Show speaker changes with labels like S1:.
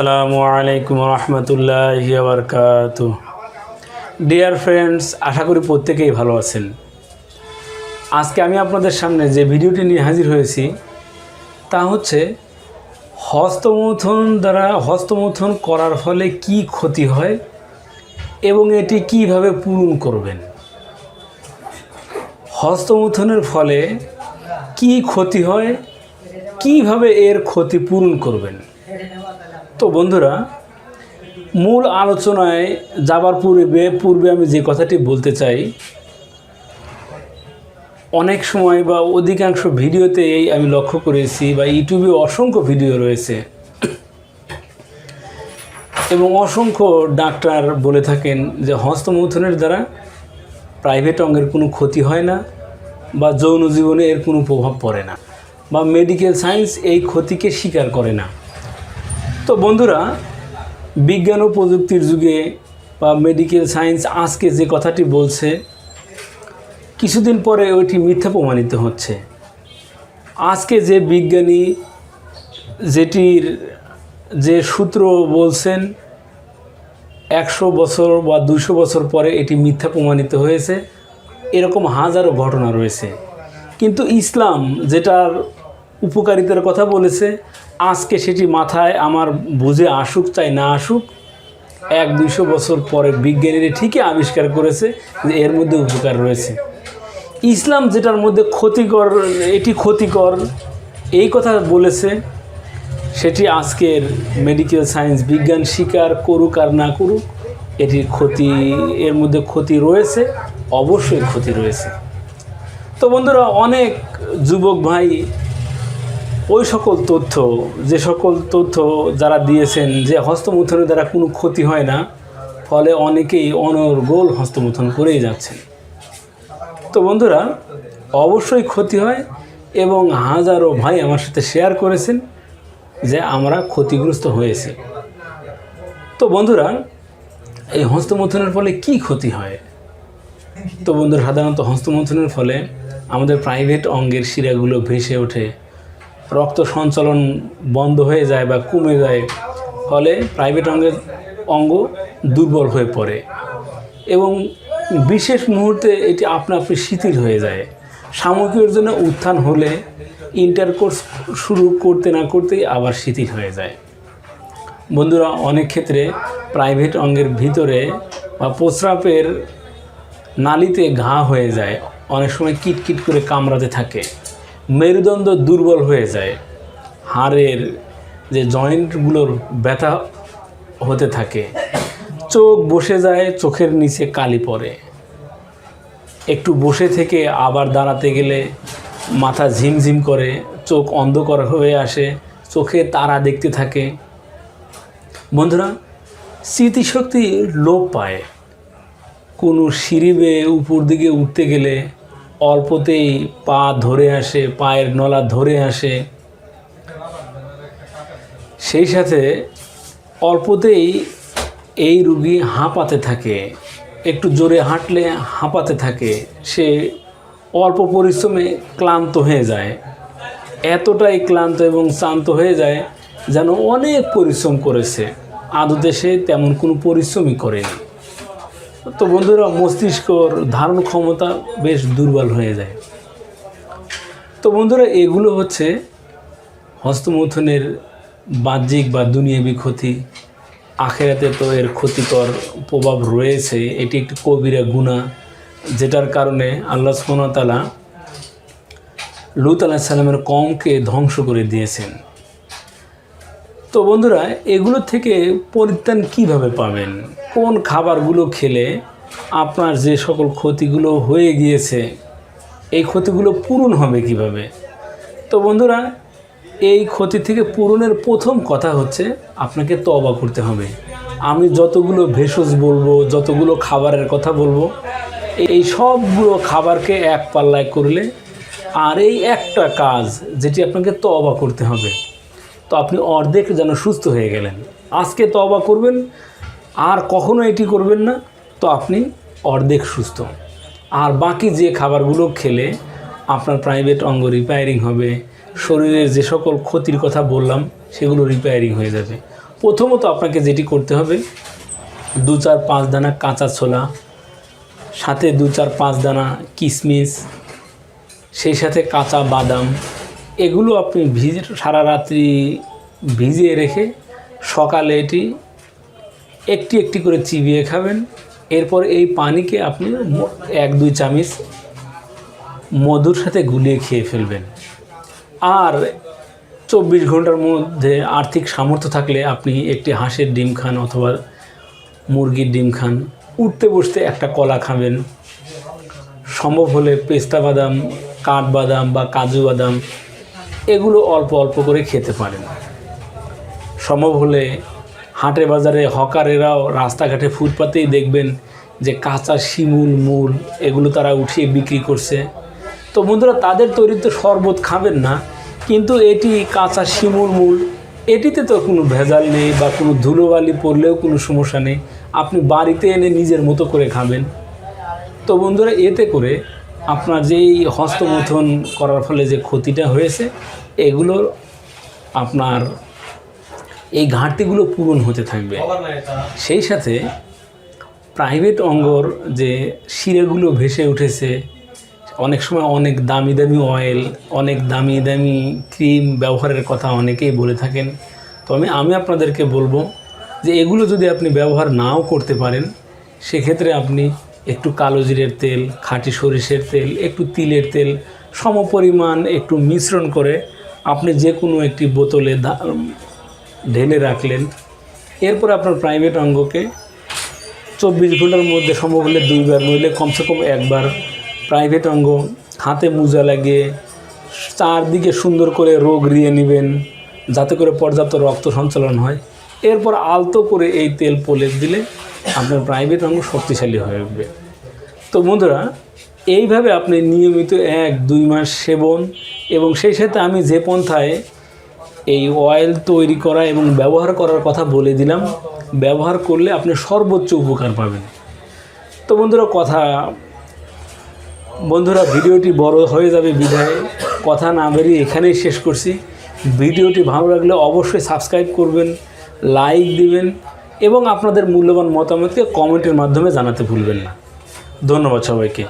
S1: আসসালামু আলাইকুম রহমতুল্লাহ dear friends আশা করি প্রত্যেকেই ভালো আছেন। আজকে আমি আপনাদের সামনে যে ভিডিওটি নিয়ে হাজির হয়েছি, তা হচ্ছে হস্তমৈথুন দ্বারা হস্তমৈথুন করার ফলে কি ক্ষতি হয় এবং এটি কীভাবে পূরণ করবেন? হস্তমৈথুনের ফলে কি ক্ষতি হয়? কীভাবে এর ক্ষতি পূরণ করবেন? তো বন্ধুরা, মূল আলোচনায় যাবার পূর্বে পূর্বে আমি যে কথাটি বলতে চাই, অনেক সময় বা অধিকাংশ ভিডিওতে এই আমি লক্ষ্য করেছি বা ইউটিউবে অসংখ্য ভিডিও রয়েছে, এবং অসংখ্য ডাক্তার বলে থাকেন যে হস্তমৈথুনের দ্বারা প্রাইভেট অঙ্গের কোনো ক্ষতি হয় না বা যৌন জীবনে এর কোনো প্রভাব পড়ে না বা মেডিকেল সায়েন্স এই ক্ষতিকে স্বীকার করে না। তো বন্ধুরা, বিজ্ঞান ও প্রযুক্তির যুগে বা মেডিকেল সায়েন্স আজকে যে কথাটি বলছে, কিছুদিন পরে ওইটি মিথ্যা প্রমাণিত হচ্ছে। আজকে যে বিজ্ঞানী যেটির যে সূত্র বলছেন, একশো বছর বা দুশো বছর পরে এটি মিথ্যা প্রমাণিত হয়েছে। এরকম হাজারো ঘটনা রয়েছে। কিন্তু ইসলাম যেটার উপকারিতার কথা বলেছে, আজকে সেটি মাথায় আমার বুঝে আসুক চাই না আসুক, এক দুইশো বছর পরে বিজ্ঞানীরা ঠিকই আবিষ্কার করেছে যে এর মধ্যে উপকার রয়েছে। ইসলাম যেটার মধ্যে ক্ষতিকর, এটি ক্ষতিকর, এই কথা বলেছে, সেটি আজকের মেডিকেল সায়েন্স বিজ্ঞান স্বীকার করুক আর না করুক, এটির ক্ষতি, এর মধ্যে ক্ষতি রয়েছে, অবশ্যই ক্ষতি রয়েছে। তো বন্ধুরা, অনেক যুবক ভাই ওই সকল তথ্য, যে সকল তথ্য যারা দিয়েছেন যে হস্তমুথনের দ্বারা কোনো ক্ষতি হয় না, ফলে অনেকেই অনর্গোল হস্তমুথন করেই যাচ্ছেন। তো বন্ধুরা, অবশ্যই ক্ষতি হয় এবং হাজারো ভাই আমার সাথে শেয়ার করেছেন যে আমরা ক্ষতিগ্রস্ত হয়েছি। তো বন্ধুরা, এই হস্তমৈথুনের ফলে কি ক্ষতি হয়? তো বন্ধুরা, সাধারণত হস্তমৈথুনের ফলে আমাদের প্রাইভেট অঙ্গের শিরাগুলো ভেসে ওঠে। রক্ত সঞ্চালন বন্ধ হয়ে যায় বা কমে যায়, ফলে প্রাইভেট অঙ্গের অঙ্গ দুর্বল হয়ে পড়ে। এবং বিশেষ মুহূর্তে এটি আপনা আপনি শিথিল হয়ে যায়। সাময়িকের জন্য উত্থান হলে ইন্টারকোর্স শুরু করতে না করতেই আবার শিথিল হয়ে যায়। বন্ধুরা, অনেক ক্ষেত্রে প্রাইভেট অঙ্গের ভিতরে বা প্রস্রাবের নালিতে ঘা হয়ে যায়। অনেক সময় কিটকিট করে কামড়াতে থাকে। মেরুদণ্ড দুর্বল হয়ে যায়। হাড়ের যে জয়েন্টগুলোর ব্যথা হতে থাকে। চোখ বসে যায়, চোখের নিচে কালি পড়ে। একটু বসে থেকে আবার দাঁড়াতে গেলে মাথা ঝিমঝিম করে, চোখ অন্ধকার হয়ে আসে, চোখে তারা দেখতে থাকে। বন্ধুরা, স্মৃতিশক্তি লোপ পায়। কোনো সিঁড়ি বেয়ে উপর দিকে উঠতে গেলে অল্পতেই পা ধরে আসে, পায়ের নলা ধরে আসে। সেই সাথে অল্পতেই এই রুগী হাঁপাতে থাকে। একটু জোরে হাঁটলে হাঁপাতে থাকে। সে অল্প পরিশ্রমে ক্লান্ত হয়ে যায়। এতটাই ক্লান্ত এবং শ্রান্ত হয়ে যায় যেন অনেক পরিশ্রম করেছে। আদতে সে তেমন কোনো পরিশ্রমই করেনি। তো বন্ধুরা, মস্তিষ্কর ধারণ ক্ষমতা বেশ দুর্বল হয়ে যায়। তো বন্ধুরা, এগুলো হচ্ছে হস্তমৈথুনের বাহ্যিক বা দুনিয়াবি ক্ষতি। আখেরাতে তো এর ক্ষতিকর প্রভাব রয়েছে। এটি একটি কবিরা গুণা, যেটার কারণে আল্লাহ সুমতালা লুত আলাহ সাল্লামের কমকে ধ্বংস করে দিয়েছেন। তো বন্ধুরা, এগুলো থেকে পরিত্রাণ কীভাবে পাবেন? কোন খাবারগুলো খেলে আপনার যে সকল ক্ষতিগুলো হয়ে গিয়েছে, এই ক্ষতিগুলো পূরণ হবে কীভাবে? তো বন্ধুরা, এই ক্ষতি থেকে পূরণের প্রথম কথা হচ্ছে আপনাকে তবা করতে হবে। আমি যতগুলো ভেষজ বলব, যতগুলো খাবারের কথা বলব, এই সবগুলো খাবারকে এক পাল্লায় করলে আর এই একটা কাজ যেটি আপনাকে তবা করতে হবে। তো আপনি অর্ধেক যেন সুস্থ হয়ে গেলেন। আজকে তবা করবেন আর কখনো এটি করবেন না। তো আপনি অর্ধেক সুস্থ। আর বাকি যে খাবারগুলো খেলে আপনার প্রাইভেট অঙ্গ রিপেয়ারিং হবে, শরীরের যে সকল ক্ষতির কথা বললাম, সেগুলো রিপেয়ারিং হয়ে যাবে। প্রথমত আপনাকে যেটি করতে হবে, দু চার পাঁচ দানা কাঁচা ছোলা, সাথে দু চার পাঁচ দানা কিশমিশ সেই সাথে কাঁচা বাদাম, এগুলো আপনি ভিজ সারা রাত্রি ভিজিয়ে রেখে সকালে এটি একটি একটি করে চিবিয়ে খাবেন। এরপর এই পানিকে আপনি এক, দুই চামচ মধুর সাথে গুলিয়ে খেয়ে ফেলবেন। আর চব্বিশ ঘণ্টার মধ্যে আর্থিক সামর্থ্য থাকলে আপনি একটি হাঁসের ডিম খান অথবা মুরগির ডিম খান। উঠতে বসতে একটা কলা খাবেন। সম্ভব হলে পেস্তা বাদাম কাঠবাদাম বা কাজু বাদাম, এগুলো অল্প অল্প করে খেতে পারেন। সম্ভব হলে হাটে বাজারে হকারেরাও রাস্তাঘাটে ফুটপাতেই দেখবেন যে কাঁচা শিমুল, মূল এগুলো তারা উঠিয়ে বিক্রি করছে। তো বন্ধুরা, তাদের তৈরি তো শরবত খাবেন না, কিন্তু এটি কাঁচা শিমুল, মূল, এটিতে তো কোনো ভেজাল নেই বা কোনো ধুলোবালি পড়লেও কোনো সমস্যা নেই। আপনি বাড়িতে এনে নিজের মতো করে খাবেন। তো বন্ধুরা, এতে করে আপনার যেই হস্তমথন করার ফলে যে ক্ষতিটা হয়েছে, এগুলো আপনার এই ঘাটতিগুলো পূরণ হতে থাকবে। সেই সাথে প্রাইভেট অঙ্গর যে শিরেগুলো ভেসে উঠেছে অনেক সময় অনেক দামি দামি অয়েল অনেক দামি দামি ক্রিম ব্যবহারের কথা অনেকেই বলে থাকেন। তো আমি আমি আপনাদেরকে বলব যে এগুলো যদি আপনি ব্যবহার নাও করতে পারেন সেক্ষেত্রে আপনি একটু কালো জিরের তেল খাঁটি সরিষের তেল একটু তিলের তেল সমপরিমাণ একটু মিশ্রণ করে আপনি যে কোনো একটি বোতলে ঢেলে রাখলেন। এরপর আপনার প্রাইভেট অঙ্গকে চব্বিশ ঘণ্টার মধ্যে সম্ভব হলে দুইবার নইলে কমসে কম একবার প্রাইভেট অঙ্গ, হাতে মোজা লাগিয়ে চারদিকে সুন্দর করে রোগ রিয়ে নেবেন, যাতে করে পর্যাপ্ত রক্ত সঞ্চালন হয়। এরপর আলতো করে এই তেল প্রলেপ দিলে আপনার প্রাইভেট অঙ্গ শক্তিশালী হয়ে উঠবে। তো বন্ধুরা, এইভাবে আপনি নিয়মিত এক দুই মাস সেবন এবং সেই সাথে আমি যে পন্থায় এই অয়েল তৈরি করা এবং ব্যবহার করার কথা বলে দিলাম। ব্যবহার করলে আপনি সর্বোচ্চ উপকার পাবেন। তো বন্ধুরা, কথা বন্ধুরা, ভিডিওটি বড় হয়ে যাবে বিধায় কথা না বেরিয়ে এখানেই শেষ করছি। ভিডিওটি ভালো লাগলে অবশ্যই সাবস্ক্রাইব করবেন লাইক দিবেন এবং আপনাদের মূল্যবান মতামতকে কমেন্টের মাধ্যমে জানাতে ভুলবেন না। ধন্যবাদ সবাইকে।